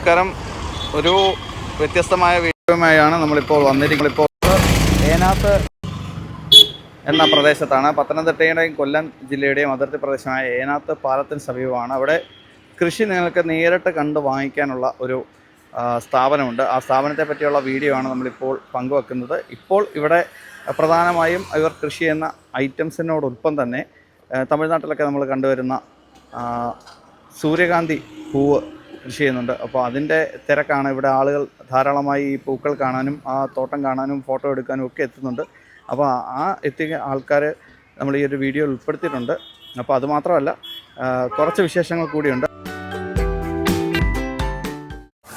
നമസ്കാരം. ഒരു വ്യത്യസ്തമായ വീഡിയോയുമായാണ് നമ്മളിപ്പോൾ വന്നിരിക്കുന്നത് ഇപ്പോൾ ഏനാത്ത് എന്ന പ്രദേശത്താണ്. പത്തനംതിട്ടയുടെയും കൊല്ലം ജില്ലയുടെയും അതിർത്തി പ്രദേശമായ ഏനാത്ത് പാലത്തിന് സമീപമാണ്. അവിടെ കൃഷി നിങ്ങൾക്ക് നേരിട്ട് കണ്ട് വാങ്ങിക്കാനുള്ള ഒരു സ്ഥാപനമുണ്ട്. ആ സ്ഥാപനത്തെ പറ്റിയുള്ള വീഡിയോ ആണ് നമ്മളിപ്പോൾ പങ്കുവെക്കുന്നത്. ഇപ്പോൾ ഇവിടെ പ്രധാനമായും ഇവർ കൃഷി ചെയ്യുന്ന ഐറ്റംസിനോടൊപ്പം തന്നെ തമിഴ്നാട്ടിലൊക്കെ നമ്മൾ കണ്ടുവരുന്ന സൂര്യകാന്തി പൂവ് കൃഷി ചെയ്യുന്നുണ്ട്. അപ്പോൾ അതിന്റെ തിരക്കാണ് ഇവിടെ ആളുകൾ ധാരാളമായി ഈ പൂക്കൾ കാണാനും ആ തോട്ടം കാണാനും ഫോട്ടോ എടുക്കാനും ഒക്കെ എത്തുന്നുണ്ട്. അപ്പോൾ ആ എത്തിയ ആൾക്കാർ നമ്മൾ ഈ ഒരു വീഡിയോ ഉൾപ്പെടുത്തിയിട്ടുണ്ട്. അപ്പോൾ അതുമാത്രമല്ല കുറച്ച് വിശേഷങ്ങൾ കൂടിയുണ്ട്.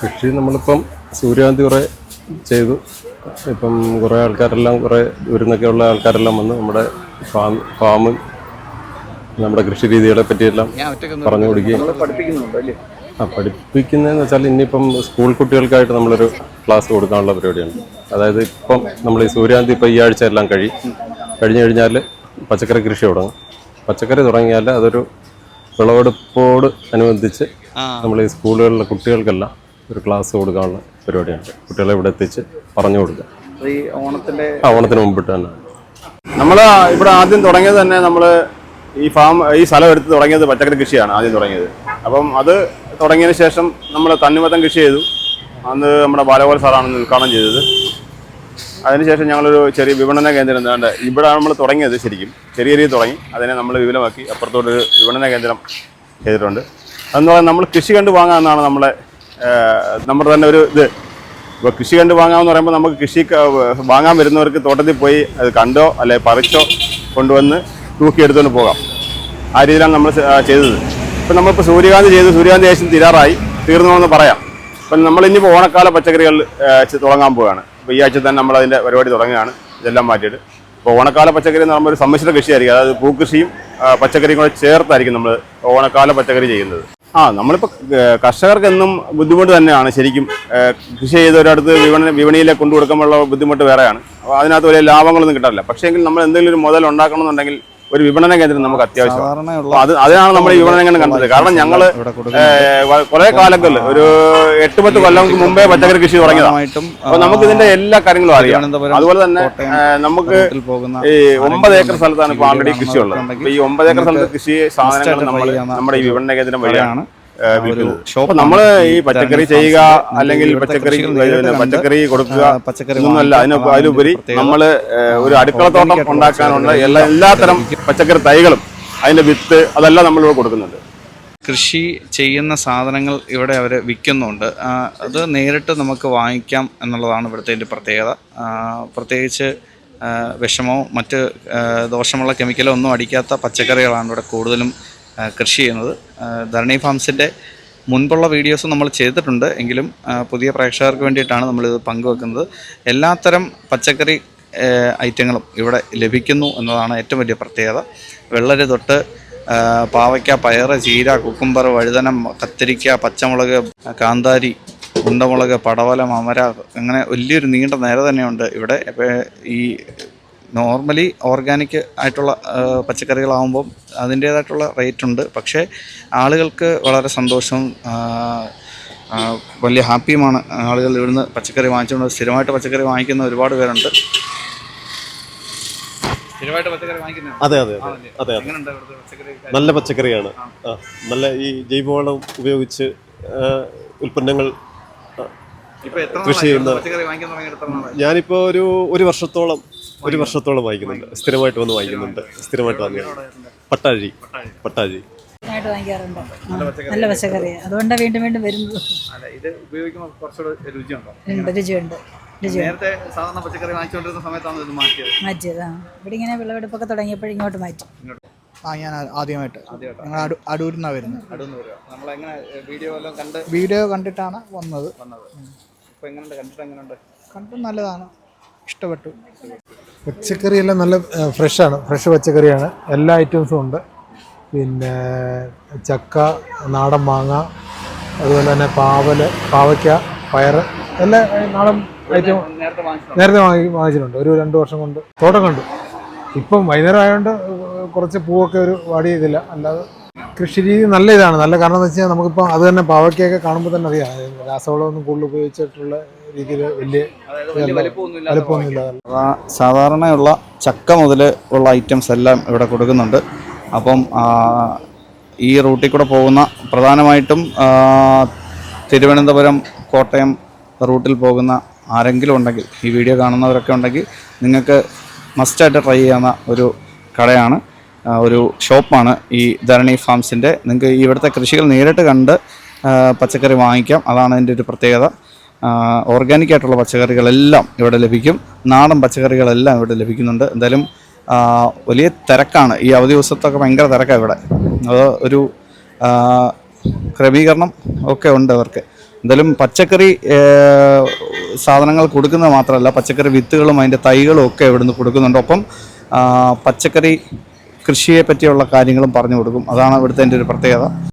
കൃഷി നമ്മളിപ്പം സൂര്യകാന്തി കുറേ ചെയ്തു. ഇപ്പം കുറേ ആൾക്കാരെല്ലാം കുറേ ദൂരന്നൊക്കെയുള്ള ആൾക്കാരെല്ലാം വന്ന് നമ്മുടെ ഫാം ഫാമും നമ്മുടെ കൃഷി രീതികളെ പറ്റിയെല്ലാം പറഞ്ഞു കൊടുക്കുകയും നമ്മൾ പഠിപ്പിക്കുന്നുണ്ട് അല്ലേ? ആ പഠിപ്പിക്കുന്നതെന്ന് വെച്ചാൽ ഇനിയിപ്പം സ്കൂൾ കുട്ടികൾക്കായിട്ട് നമ്മളൊരു ക്ലാസ് കൊടുക്കാനുള്ള പരിപാടിയുണ്ട് അതായത് ഇപ്പം നമ്മൾ ഈ സൂര്യാന്തി ഇപ്പം ഈ ആഴ്ച എല്ലാം കഴി കഴിഞ്ഞു കഴിഞ്ഞാൽ പച്ചക്കറി കൃഷി തുടങ്ങും. പച്ചക്കറി തുടങ്ങിയാൽ അതൊരു വിളവെടുപ്പോട് അനുബന്ധിച്ച് നമ്മൾ ഈ സ്കൂളുകളിലെ കുട്ടികൾക്കെല്ലാം ഒരു ക്ലാസ് കൊടുക്കാനുള്ള പരിപാടിയുണ്ട് കുട്ടികളെ ഇവിടെ എത്തിച്ച് പറഞ്ഞു കൊടുക്കുക. ഈ ഓണത്തിന്റെ ആ ഓണത്തിന് മുമ്പിട്ട് തന്നെ. നമ്മൾ ഇവിടെ ആദ്യം തുടങ്ങിയത് തന്നെ നമ്മൾ ഈ ഫാം ഈ സ്ഥലം എടുത്ത് തുടങ്ങിയത് പച്ചക്കറി കൃഷിയാണ് ആദ്യം തുടങ്ങിയത്. അപ്പം അത് തുടങ്ങിയതിന് ശേഷം നമ്മൾ തണ്ണിമത്തം കൃഷി ചെയ്തു. അന്ന് നമ്മുടെ ബാലഗോപാൽ സാറാണ് ഉദ്ഘാടനം ചെയ്തത്. അതിനുശേഷം ഞങ്ങളൊരു ചെറിയ വിപണന കേന്ദ്രം എന്താണ്ട് ഇവിടെ നമ്മൾ തുടങ്ങിയത് ശരിക്കും. ചെറിയ രീതിയിൽ തുടങ്ങി. അതിനെ നമ്മൾ വിപുലമാക്കി. അപ്പുറത്തോട്ടൊരു വിപണന കേന്ദ്രം ചെയ്തിട്ടുണ്ട്. അതെന്ന് പറഞ്ഞാൽ നമ്മൾ കൃഷി കണ്ട് വാങ്ങാമെന്നാണ് നമ്മളെ നമ്മുടെ തന്നെ ഒരു ഇത്. ഇപ്പോൾ കൃഷി കണ്ട് വാങ്ങാമെന്ന് പറയുമ്പോൾ നമുക്ക് കൃഷി വാങ്ങാൻ വരുന്നവർക്ക് തോട്ടത്തിൽ പോയി അത് കണ്ടോ അല്ലെ പറിച്ചോ കൊണ്ടുവന്ന് തൂക്കിയെടുത്തുകൊണ്ട് പോകാം. ആ രീതിയിലാണ് നമ്മൾ ചെയ്തത്. ഇപ്പം നമ്മളിപ്പോൾ സൂര്യകാന്തി ചെയ്ത് സൂര്യകാന്തി ഏകദേശം തീരാറായി. തീർന്നോന്ന് പറയാം. അപ്പം നമ്മൾ ഇനിയിപ്പോൾ ഓണക്കാല പച്ചക്കറികൾ തുടങ്ങാൻ പോവുകയാണ് അപ്പോൾ ഈ ആഴ്ച തന്നെ നമ്മൾ അതിന്റെ പരിപാടി തുടങ്ങുകയാണ്. ഇതെല്ലാം മാറ്റിയിട്ട്. ഇപ്പോൾ ഓണക്കാല പച്ചക്കറി എന്ന് പറയുമ്പോൾ ഒരു സമ്മിശ്ര കൃഷിയായിരിക്കും. അതായത് പൂക്കൃഷിയും പച്ചക്കറിയും കൂടെ ചേർത്തായിരിക്കും നമ്മൾ ഓണക്കാല പച്ചക്കറി ചെയ്യുന്നത്. ആ നമ്മളിപ്പോൾ കർഷകർക്ക് എന്നും ബുദ്ധിമുട്ട് തന്നെയാണ് ശരിക്കും. കൃഷി ചെയ്തവരടുത്ത് വിപണി വിപണിയിലേക്ക് കൊണ്ടു കൊടുക്കുമ്പോഴുള്ള ബുദ്ധിമുട്ട് വേറെയാണ്. അപ്പോൾ അതിനകത്ത് വലിയ ലാഭങ്ങളൊന്നും കിട്ടാറില്ല. പക്ഷേ എങ്കിൽ നമ്മൾ എന്തെങ്കിലും ഒരു മുതൽ ഉണ്ടാക്കണമെന്നുണ്ടെങ്കിൽ ഒരു വിപണന കേന്ദ്രം നമുക്ക് അത്യാവശ്യം അത് അതിനാണ് നമ്മൾ ഈ വിപണന കേന്ദ്രം കണ്ടത്. കാരണം ഞങ്ങൾ കുറെ കാലങ്ങളിൽ ഒരു എട്ട് പത്ത് കൊല്ലം മുമ്പേ പച്ചക്കറി കൃഷി തുടങ്ങിയതാണ് അപ്പൊ നമുക്ക് ഇതിന്റെ എല്ലാ കാര്യങ്ങളും അറിയാം. അതുപോലെ തന്നെ നമുക്ക് ഈ ഒമ്പത് ഏക്കർ സ്ഥലത്താണ് ഇപ്പൊ ആൾറെഡി കൃഷിയുള്ളത്. കൃഷി ഉള്ളത് ഉണ്ടെങ്കിൽ ഈ ഒമ്പത് ഏക്കർ സ്ഥലത്ത് കൃഷി സാധനങ്ങൾ നമ്മൾ നമ്മുടെ ഈ വിപണന കേന്ദ്രം വഴിയാണ്. നമ്മൾ ഈ പച്ചക്കറി ചെയ്യുക അല്ലെങ്കിൽ പച്ചക്കറി പച്ചക്കറി കൊടുക്കുക. പച്ചക്കറി ഒന്നുമല്ല അതിന് അതിലുപരി നമ്മൾ ഒരു അടുക്കളത്തോട്ടം ഉണ്ടാക്കാനുള്ള എല്ലാ എല്ലാത്തരം പച്ചക്കറി തൈകളും അതിന്റെ വിത്ത് അതെല്ലാം നമ്മളിവിടെ കൊടുക്കുന്നുണ്ട്. കൃഷി ചെയ്യുന്ന സാധനങ്ങൾ ഇവിടെ അവർ വിൽക്കുന്നുണ്ട്. അത് നേരിട്ട് നമുക്ക് വാങ്ങിക്കാം എന്നുള്ളതാണ് ഇവിടുത്തെ ഒരു പ്രത്യേകത. പ്രത്യേകിച്ച് വിഷമോ മറ്റ് ദോഷമുള്ള കെമിക്കലോ ഒന്നും അടിക്കാത്ത പച്ചക്കറികളാണ് ഇവിടെ കൂടുതലും കൃഷി ചെയ്യുന്നത്. ധരണി ഫാംസിന്റെ മുൻപുള്ള വീഡിയോസും നമ്മൾ ചെയ്തിട്ടുണ്ട്. എങ്കിലും പുതിയ പ്രേക്ഷകർക്ക് വേണ്ടിയിട്ടാണ് നമ്മളിത് പങ്കുവെക്കുന്നത്. എല്ലാത്തരം പച്ചക്കറി ഐറ്റങ്ങളും ഇവിടെ ലഭിക്കുന്നു എന്നതാണ് ഏറ്റവും വലിയ പ്രത്യേകത. വെള്ളരി തൊട്ട് പാവയ്ക്ക പയറ് ചീര കുക്കുംബർ വഴുതനം കത്തിരിക്ക പച്ചമുളക് കാന്താരി ഉണ്ടമുളക് പടവലം അമര അങ്ങനെ വലിയൊരു നീണ്ട നിര തന്നെയുണ്ട്. ഇവിടെ ഈ നോർമലി ഓർഗാനിക് ആയിട്ടുള്ള പച്ചക്കറികളാവുമ്പം അതിന്റേതായിട്ടുള്ള റേറ്റ് ഉണ്ട്. പക്ഷേ ആളുകൾക്ക് വളരെ സന്തോഷവും വലിയ ഹാപ്പിയുമാണ് ആളുകൾ ഇവിടുന്ന് പച്ചക്കറി വാങ്ങിച്ചുകൊണ്ട് സ്ഥിരമായിട്ട് പച്ചക്കറി വാങ്ങിക്കുന്ന ഒരുപാട് പേരുണ്ട്. അതെ അതെ അതെ. അതെ നല്ല പച്ചക്കറിയാണ്. നല്ല ഈ ജൈവവളം ഉപയോഗിച്ച് ഉൽപ്പന്നങ്ങൾ കൃഷി ചെയ്യുന്ന- ഞാനിപ്പോൾ ഒരു ഒരു വർഷത്തോളം ഒരു വർഷത്തോളം വായിക്കുന്നുണ്ട്. സ്ഥിരമായിട്ട് വന്ന് വായിക്കുന്നുണ്ട്. സ്ഥിരമായിട്ട് വാങ്ങി പട്ടാഴി. പട്ടാഴി. ആയിട്ട് വാങ്ങിക്കാറുണ്ട് നല്ല പച്ചക്കറി. അതുകൊണ്ടാണ് വീണ്ടും വീണ്ടും വരുന്നത്. അല്ല ഇത് ഉപയോഗിക്കുമ്പോൾ കുറച്ചുകൂടെ രുചിയുണ്ടോ? ഉണ്ട് രുചിയുണ്ട്. നേരത്തെ സാധാരണ പച്ചക്കറി വാങ്ങിച്ചുകൊണ്ടിരുന്ന സമയത്താണ് ഇത് മാറ്റിയത്. ഇവിടെ ഇങ്ങനെ വിളവെടുപ്പൊക്കെ തുടങ്ങിയപ്പോൾ ഇങ്ങോട്ട് മാറ്റി. ആ ഞാൻ ആദ്യമായിട്ട്. ഞങ്ങൾ അടൂ അടൂരിൽ നിന്നാണ് വരുന്നത് വരിക നമ്മളെങ്ങനെ വീഡിയോ എല്ലാം കണ്ട് വീഡിയോ കണ്ടിട്ടാണ് വന്നത്. വന്നത്. എങ്ങനെയുണ്ട് കണ്ടിട്ട് എങ്ങനെയുണ്ട് കണ്ടു നല്ലതാണ്. ഇഷ്ടപ്പെട്ടു. പച്ചക്കറി എല്ലാം നല്ല ഫ്രഷാണ്. ഫ്രഷ് പച്ചക്കറിയാണ്. എല്ലാ ഐറ്റംസും ഉണ്ട്. പിന്നെ ചക്ക നാടൻ മാങ്ങ അതുപോലെ തന്നെ പാവൽ പാവയ്ക്ക പയർ എല്ലാ നാടൻ ഐറ്റം നേരത്തെ വാങ്ങി വാങ്ങിച്ചിട്ടുണ്ട്. ഒരു രണ്ട് വർഷം കൊണ്ട്. തോട്ടം കണ്ടു. ഇപ്പം വൈകുന്നേരം ആയതുകൊണ്ട് കുറച്ച് പൂവൊക്കെ ഒരു വാടി ചെയ്തില്ല. അല്ലാതെ കൃഷി രീതി നല്ല ഇതാണ് നല്ല കാരണം എന്ന് വെച്ചാൽ നമുക്കിപ്പോൾ അത് തന്നെ പാവയ്ക്കൊക്കെ കാണുമ്പോൾ തന്നെ അറിയാം. രാസവളമൊന്നും കൂടുതൽ ഉപയോഗിച്ചിട്ടുള്ള രീതിയിൽ വലിയ വലുപ്പമൊന്നുമില്ല സാധാരണയുള്ള ചക്ക മുതൽ ഉള്ള ഐറ്റംസ് എല്ലാം ഇവിടെ കൊടുക്കുന്നുണ്ട്. അപ്പം ഈ റൂട്ടിൽ കൂടെ പോകുന്ന പ്രധാനമായിട്ടും തിരുവനന്തപുരം കോട്ടയം റൂട്ടിൽ പോകുന്ന ആരെങ്കിലും ഉണ്ടെങ്കിൽ ഈ വീഡിയോ കാണുന്നവരൊക്കെ ഉണ്ടെങ്കിൽ നിങ്ങൾക്ക് മസ്റ്റായിട്ട് ട്രൈ ചെയ്യാവുന്ന ഒരു കടയാണ്. ഒരു ഷോപ്പാണ് ഈ ധരണി ഫാംസിന്റെ. നിങ്ങൾക്ക് ഇവിടുത്തെ കൃഷികൾ നേരിട്ട് കണ്ട് പച്ചക്കറി വാങ്ങിക്കാം. അതാണ് അതിന്റെ ഒരു പ്രത്യേകത. ഓർഗാനിക് ആയിട്ടുള്ള പച്ചക്കറികളെല്ലാം ഇവിടെ ലഭിക്കും. നാടൻ പച്ചക്കറികളെല്ലാം ഇവിടെ ലഭിക്കുന്നുണ്ട്. എന്തായാലും വലിയ തിരക്കാണ്. ഈ അവധി ദിവസത്തൊക്കെ ഭയങ്കര തിരക്കാണ് ഇവിടെ. അത് ഒരു ക്രമീകരണം ഒക്കെ ഉണ്ട് അവർക്ക്. എന്തായാലും പച്ചക്കറി സാധനങ്ങൾ കൊടുക്കുന്നത് മാത്രമല്ല പച്ചക്കറി വിത്തുകളും അതിന്റെ തൈകളും ഒക്കെ ഇവിടുന്ന് കൊടുക്കുന്നുണ്ട്. ഒപ്പം പച്ചക്കറി കൃഷിയെ പറ്റിയുള്ള കാര്യങ്ങളും പറഞ്ഞു കൊടുക്കും. അതാണ് ഇവിടുത്തെ എന്റെ ഒരു പ്രത്യേകത.